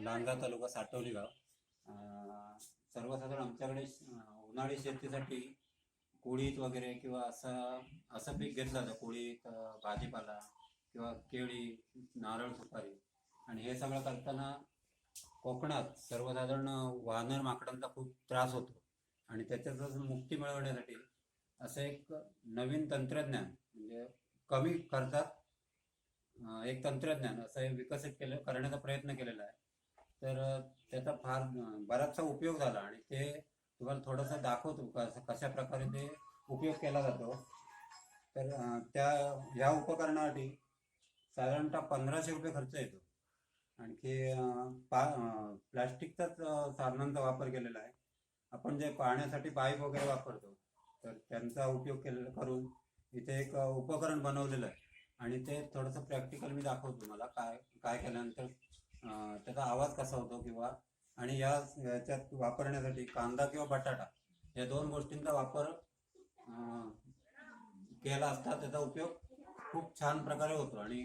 लांजा तालुका साटवली गाव सर्वसाधारण आमच्याकडे उन्हाळी शेतीसाठी कोळीत वगैरे किंवा असं असं पीक घेतलं जातं. कोळीत भाजीपाला किंवा केळी नारळ सुपारी. आणि हे सगळं करताना कोकणात सर्वसाधारण वानर माकडांचा खूप त्रास होतो. आणि त्याच्यातच मुक्ती मिळवण्यासाठी असं एक नवीन तंत्रज्ञान म्हणजे कमी खर्चात एक तंत्रज्ञान असं हे विकसित केलं करण्याचा प्रयत्न केलेला आहे. तर त्याचा फार बराचसा उपयोग झाला आणि ते तुम्हाला थोडंसं दाखवतो कसं कशा प्रकारे ते उपयोग केला जातो. तर त्या ह्या उपकरणासाठी साधारणतः पंधराशे रुपये खर्च येतो. आणखी पा प्लॅस्टिकचाच प्लास्टिकचाच साधनांचा वापर केलेला आहे. आपण जे पाण्यासाठी पाईप वगैरे वापरतो तर त्यांचा उपयोग केलेला करून इथे एक उपकरण बनवलेलं आहे. आणि ते थोडंसं प्रॅक्टिकल मी दाखवतो मला काय काय केल्यानंतर त्याचा आवाज कसा होतो किंवा आणि या याच्यात वापरण्यासाठी कांदा किंवा बटाटा या दोन गोष्टींचा वापर केला असता त्याचा उपयोग खूप छान प्रकारे होतो आणि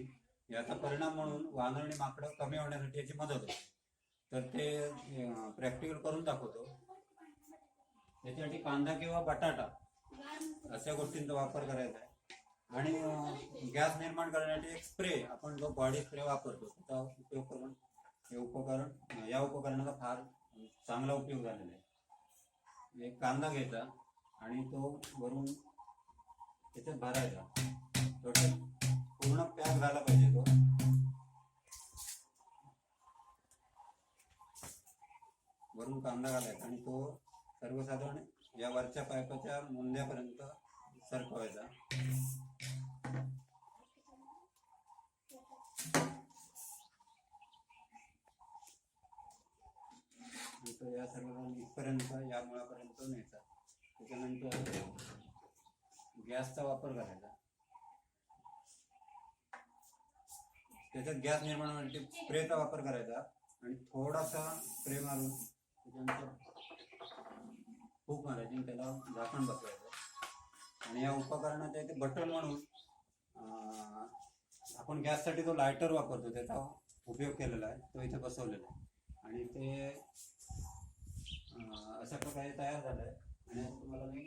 याचा परिणाम म्हणून वानर आणि माकडं कमी होण्यासाठी याची मदत होते. तर ते प्रॅक्टिकल करून दाखवतो. त्याच्यासाठी कांदा किंवा बटाटा अशा गोष्टींचा वापर करायचा आहे. आणि गॅस निर्माण करण्यासाठी एक स्प्रे आपण जो बॉडी स्प्रे वापरतो त्याचा उपयोग उपकरण या उपकरणाचा फार चांगला उपयोग झालेला आहे. एक कांदा घ्यायचा आणि तो वरून त्याच्यात भरायचा. टोटल पूर्ण पॅक झाला पाहिजे तो. वरून कांदा घालायचा आणि तो सर्वसाधारण या वरच्या पाईपाच्या मुंद्यापर्यंत सरकवायचा आणि तो या सर्व इथपर्यंत या मुळापर्यंत न्यायचा. त्याच्यानंतर गॅसचा वापर करायचा. त्याच्यात गॅस निर्माण होण्यासाठी स्प्रेचा वापर करायचा आणि थोडासा स्प्रे मारून त्याच्यानंतर फूक मारायची आणि त्याला झाकण बसवायचं. आणि या उपकरणाच्या इथे बटन म्हणून आपण गॅससाठी तो लायटर वापरतो त्याचा उपयोग केलेला आहे तो इथे बसवलेला आहे. आणि ते अशा प्रकारे तयार झालं आहे आणि तुम्हाला मी